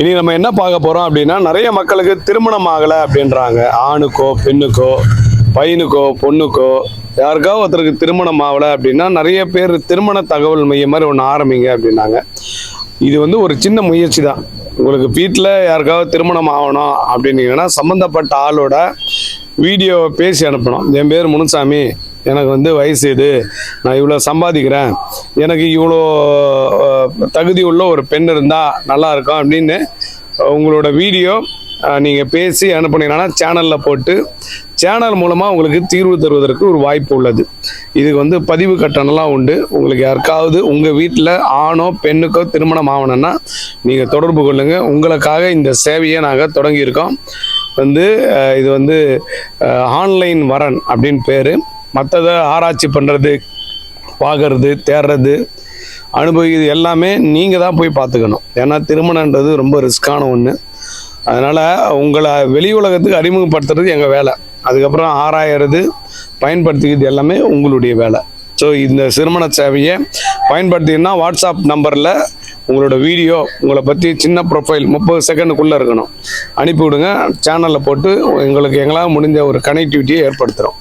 இனி நம்ம என்ன பார்க்க போறோம் அப்படின்னா நிறைய மக்களுக்கு திருமணம் ஆகலை அப்படின்றாங்க. ஆணுக்கோ பெண்ணுக்கோ பையனுக்கோ பொண்ணுக்கோ யாருக்காவது ஒருத்தருக்கு திருமணம் ஆகலை அப்படின்னா நிறைய பேர் திருமண தகவல் மையம் மாதிரி ஒன்று ஆரம்பிங்க அப்படின்னாங்க. இது வந்து ஒரு சின்ன முயற்சி தான். உங்களுக்கு வீட்டில் யாருக்காவது திருமணம் ஆகணும் அப்படின்னீங்கன்னா சம்மந்தப்பட்ட ஆளோட வீடியோவை பேசி அனுப்பணும். என் பேர் முனுசாமி. எனக்கு வந்து வயசு இது. நான் இவ்வளோ சம்பாதிக்கிறேன். எனக்கு இவ்வளோ தகுதி உள்ள ஒரு பெண் இருந்தால் நல்லா இருக்கும் அப்படின்னு உங்களோட வீடியோ நீங்கள் பேசி அனுப்புனீங்கன்னா சேனலில் போட்டு சேனல் மூலமாக உங்களுக்கு தீர்வு தருவதற்கு ஒரு வாய்ப்பு உள்ளது. இதுக்கு வந்து பதிவு கட்டணம்லாம் உண்டு. உங்களுக்கு யாருக்காவது உங்கள் வீட்டில் ஆணோ பெண்ணுக்கோ திருமணம் ஆகணும்னா நீங்கள் தொடர்பு கொள்ளுங்கள் உங்களுக்காக இந்த சேவையை நாங்கள் தொடங்கியிருக்கோம். வந்து இது வந்து ஆன்லைன் வரன் அப்படின்னு பேர். மற்றதை ஆராய்ச்சி பண்ணுறது பார்க்கறது தேடுறது அனுபவிக்கிறது எல்லாமே நீங்கள் தான் போய் பார்த்துக்கணும். ஏன்னா திருமணன்றது ரொம்ப ரிஸ்க்கான ஒன்று அதனால் உங்களை வெளி உலகத்துக்கு அறிமுகப்படுத்துறது எங்கள் வேலை. அதுக்கப்புறம் ஆராயறது பயன்படுத்திக்கிறது எல்லாமே உங்களுடைய வேலை. ஸோ இந்த திருமண சேவையை பயன்படுத்தினா வாட்ஸ்அப் நம்பரில் உங்களோட வீடியோ உங்களை பற்றி சின்ன ப்ரொஃபைல் முப்பது செகண்டுக்குள்ளே இருக்கணும். அனுப்பிவிடுங்க. சேனலில் போட்டு எங்களுக்கு எங்களால் முடிஞ்ச ஒரு கனெக்டிவிட்டியை ஏற்படுத்துகிறோம்